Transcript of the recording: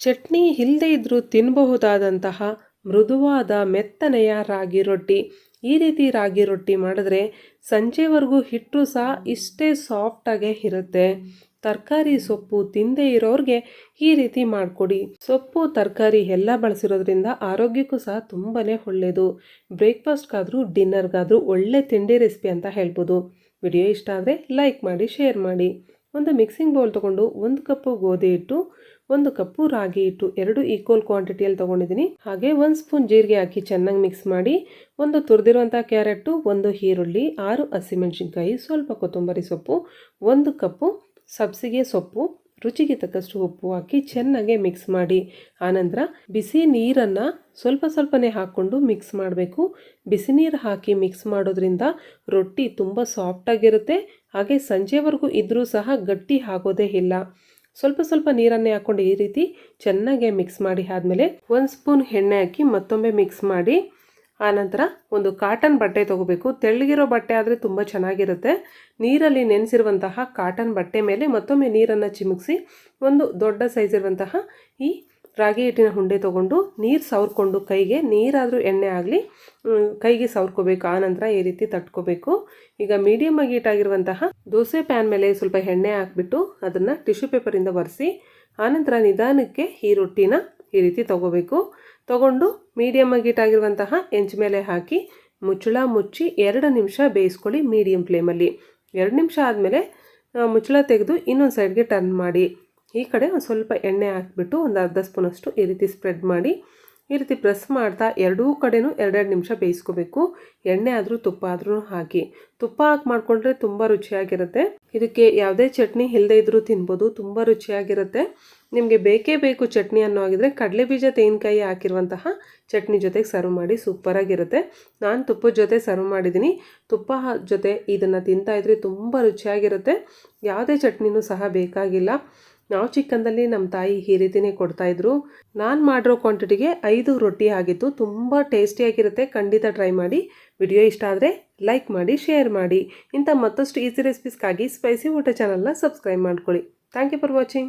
ಚಟ್ನಿ ಇಲ್ಲದೇ ಇದ್ದರೂ ತಿನ್ನಬಹುದಾದಂತಹ ಮೃದುವಾದ ಮೆತ್ತನೆಯ ರಾಗಿ ರೊಟ್ಟಿ. ಈ ರೀತಿ ರಾಗಿ ರೊಟ್ಟಿ ಮಾಡಿದ್ರೆ ಸಂಜೆವರೆಗೂ ಹಿಟ್ಟು ಸಹ ಇಷ್ಟೇ ಸಾಫ್ಟಾಗೇ ಇರುತ್ತೆ. ತರಕಾರಿ ಸೊಪ್ಪು ತಿಂದೇ ಇರೋರಿಗೆ ಈ ರೀತಿ ಮಾಡಿಕೊಡಿ. ಸೊಪ್ಪು, ತರಕಾರಿ ಎಲ್ಲ ಬಳಸಿರೋದ್ರಿಂದ ಆರೋಗ್ಯಕ್ಕೂ ಸಹ ತುಂಬಾ ಒಳ್ಳೆಯದು ಬ್ರೇಕ್ಫಾಸ್ಟ್ಗಾದರೂ, ಡಿನ್ನರ್ಗಾದರೂ ಒಳ್ಳೆ ತಿಂಡಿ ರೆಸಿಪಿ ಅಂತ ಹೇಳ್ಬೋದು. ವಿಡಿಯೋ ಇಷ್ಟ ಆದರೆ ಲೈಕ್ ಮಾಡಿ, ಶೇರ್ ಮಾಡಿ. ಒಂದು ಮಿಕ್ಸಿಂಗ್ ಬೌಲ್ ತಗೊಂಡು ಒಂದು ಕಪ್ಪು ಗೋಧಿ ಹಿಟ್ಟು, ಒಂದು ಕಪ್ಪು ರಾಗಿ ಹಿಟ್ಟು, ಎರಡು ಈಕ್ವಲ್ ಕ್ವಾಂಟಿಟಿಯಲ್ಲಿ ತೊಗೊಂಡಿದ್ದೀನಿ. ಹಾಗೆ ಒಂದು ಸ್ಪೂನ್ ಜೀರಿಗೆ ಹಾಕಿ ಚೆನ್ನಾಗಿ ಮಿಕ್ಸ್ ಮಾಡಿ, ಒಂದು ತುರಿದಿರುವಂಥ ಕ್ಯಾರೆಟು ಒಂದು ಈರುಳ್ಳಿ, ಆರು ಹಸಿಮೆಣಸಿನ್ಕಾಯಿ, ಸ್ವಲ್ಪ ಕೊತ್ತಂಬರಿ ಸೊಪ್ಪು, ಒಂದು ಕಪ್ಪು ಸಬ್ಸಿಗೆ ಸೊಪ್ಪು ರುಚಿಗೆ ತಕ್ಕಷ್ಟು ಉಪ್ಪು ಹಾಕಿ ಚೆನ್ನಾಗಿ ಮಿಕ್ಸ್ ಮಾಡಿ. ಆನಂತರ ಬಿಸಿ ನೀರನ್ನು ಸ್ವಲ್ಪ ಸ್ವಲ್ಪನೇ ಹಾಕ್ಕೊಂಡು ಮಿಕ್ಸ್ ಮಾಡಬೇಕು. ಬಿಸಿ ನೀರು ಹಾಕಿ ಮಿಕ್ಸ್ ಮಾಡೋದ್ರಿಂದ ರೊಟ್ಟಿ ತುಂಬ ಸಾಫ್ಟಾಗಿರುತ್ತೆ ಹಾಗೆ ಸಂಜೆವರೆಗೂ ಇದ್ದರೂ ಸಹ ಗಟ್ಟಿ ಆಗೋದೇ ಇಲ್ಲ. ಸ್ವಲ್ಪ ಸ್ವಲ್ಪ ನೀರನ್ನೇ ಹಾಕ್ಕೊಂಡು ಈ ರೀತಿ ಚೆನ್ನಾಗಿ ಮಿಕ್ಸ್ ಮಾಡಿ ಆದಮೇಲೆ ಒಂದು ಸ್ಪೂನ್ ಎಣ್ಣೆ ಹಾಕಿ ಮತ್ತೊಮ್ಮೆ ಮಿಕ್ಸ್ ಮಾಡಿ. ಆನಂತರ ಒಂದು ಕಾಟನ್ ಬಟ್ಟೆ ತೊಗೋಬೇಕು. ತೆಳ್ಳಗಿರೋ ಬಟ್ಟೆ ಆದರೆ ತುಂಬ ಚೆನ್ನಾಗಿರುತ್ತೆ. ನೀರಲ್ಲಿ ನೆನೆಸಿರುವಂತಹ ಕಾಟನ್ ಬಟ್ಟೆ ಮೇಲೆ ಮತ್ತೊಮ್ಮೆ ನೀರನ್ನು ಚಿಮುಕಿಸಿ ಒಂದು ದೊಡ್ಡ ಸೈಜ್ ಇರುವಂತಹ ಈ ರಾಗಿ ಹಿಟ್ಟಿನ ಹುಂಡೆ ತೊಗೊಂಡು ನೀರು ಸವರ್ಕೊಂಡು ಕೈಗೆ, ನೀರಾದರೂ ಎಣ್ಣೆ ಆಗಲಿ ಕೈಗೆ ಸವರ್ಕೋಬೇಕು. ಆನಂತರ ಈ ರೀತಿ ತಟ್ಕೋಬೇಕು. ಈಗ ಮೀಡಿಯಮ್ ಆಗಿ ಆಗಿರುವಂತಹ ದೋಸೆ ಪ್ಯಾನ್ ಮೇಲೆ ಸ್ವಲ್ಪ ಎಣ್ಣೆ ಹಾಕ್ಬಿಟ್ಟು ಅದನ್ನು ಟಿಶ್ಯೂ ಪೇಪರಿಂದ ಒರೆಸಿ, ಆನಂತರ ನಿಧಾನಕ್ಕೆ ಈ ರೊಟ್ಟಿನ ಈ ರೀತಿ ತೊಗೋಬೇಕು. ತೊಗೊಂಡು ಮೀಡಿಯಮ್ ಆಗಿ ಇಟ್ಟಾಗಿರುವಂತಹ ಎಂಚ್ ಮೇಲೆ ಹಾಕಿ ಮುಚ್ಚಳ ಮುಚ್ಚಿ ಎರಡು ನಿಮಿಷ ಬೇಯಿಸ್ಕೊಳ್ಳಿ ಮೀಡಿಯಮ್ ಫ್ಲೇಮಲ್ಲಿ ಎರಡು ನಿಮಿಷ ಆದಮೇಲೆ ಮುಚ್ಚಳ ತೆಗೆದು ಇನ್ನೊಂದು ಸೈಡ್ಗೆ ಟರ್ನ್ ಮಾಡಿ. ಈ ಕಡೆ ಒಂದು ಸ್ವಲ್ಪ ಎಣ್ಣೆ ಹಾಕಿಬಿಟ್ಟು ಒಂದು ಅರ್ಧ ಸ್ಪೂನಷ್ಟು ಈ ರೀತಿ ಸ್ಪ್ರೆಡ್ ಮಾಡಿ. ಈ ರೀತಿ ಪ್ರೆಸ್ ಮಾಡ್ತಾ ಎರಡೂ ಕಡೆಯೂ ಎರಡೆರಡು ನಿಮಿಷ ಬೇಯಿಸ್ಕೋಬೇಕು. ಎಣ್ಣೆ ಆದರೂ ತುಪ್ಪ ಆದರೂ ಹಾಕಿ. ತುಪ್ಪ ಹಾಕಿ ಮಾಡಿಕೊಂಡ್ರೆ ತುಂಬ ರುಚಿಯಾಗಿರುತ್ತೆ. ಇದಕ್ಕೆ ಯಾವುದೇ ಚಟ್ನಿ ಇಲ್ಲದೆ ಇದ್ದರೂ ತಿನ್ಬೋದು, ತುಂಬ ರುಚಿಯಾಗಿರುತ್ತೆ. ನಿಮಗೆ ಬೇಕೇ ಬೇಕು ಚಟ್ನಿ ಅನ್ನೋ ಕಡಲೆ ಬೀಜ ತೆಂಗಿನಕಾಯಿ ಹಾಕಿರುವಂತಹ ಚಟ್ನಿ ಜೊತೆಗೆ ಸರ್ವ್ ಮಾಡಿ ಸೂಪರಾಗಿರುತ್ತೆ. ನಾನು ತುಪ್ಪದ ಜೊತೆ ಸರ್ವ್ ಮಾಡಿದ್ದೀನಿ ತುಪ್ಪ ಜೊತೆ ಇದನ್ನು ತಿಂತಾಯಿದ್ರೆ ತುಂಬ ರುಚಿಯಾಗಿರುತ್ತೆ. ಯಾವುದೇ ಚಟ್ನಿನೂ ಸಹ ಬೇಕಾಗಿಲ್ಲ. ನಾವು ಚಿಕ್ಕಂದಲ್ಲಿ ನಮ್ಮ ತಾಯಿ ಈ ರೀತಿನೇ ಕೊಡ್ತಾಯಿದ್ರು ನಾನು ಮಾಡಿರೋ ಕ್ವಾಂಟಿಟಿಗೆ ಐದು ರೊಟ್ಟಿ ಆಗಿತ್ತು. ತುಂಬ ಟೇಸ್ಟಿಯಾಗಿರುತ್ತೆ ಖಂಡಿತ ಟ್ರೈ ಮಾಡಿ. ವಿಡಿಯೋ ಇಷ್ಟ ಆದರೆ ಲೈಕ್ ಮಾಡಿ ಶೇರ್ ಮಾಡಿ. ಇಂಥ ಮತ್ತಷ್ಟು ಈಸಿ ರೆಸಿಪೀಸ್ಗಾಗಿ ಸ್ಪೈಸಿ ಊಟ ಚಾನಲ್ನ ಸಬ್ಸ್ಕ್ರೈಬ್ ಮಾಡ್ಕೊಳ್ಳಿ. Thank you for watching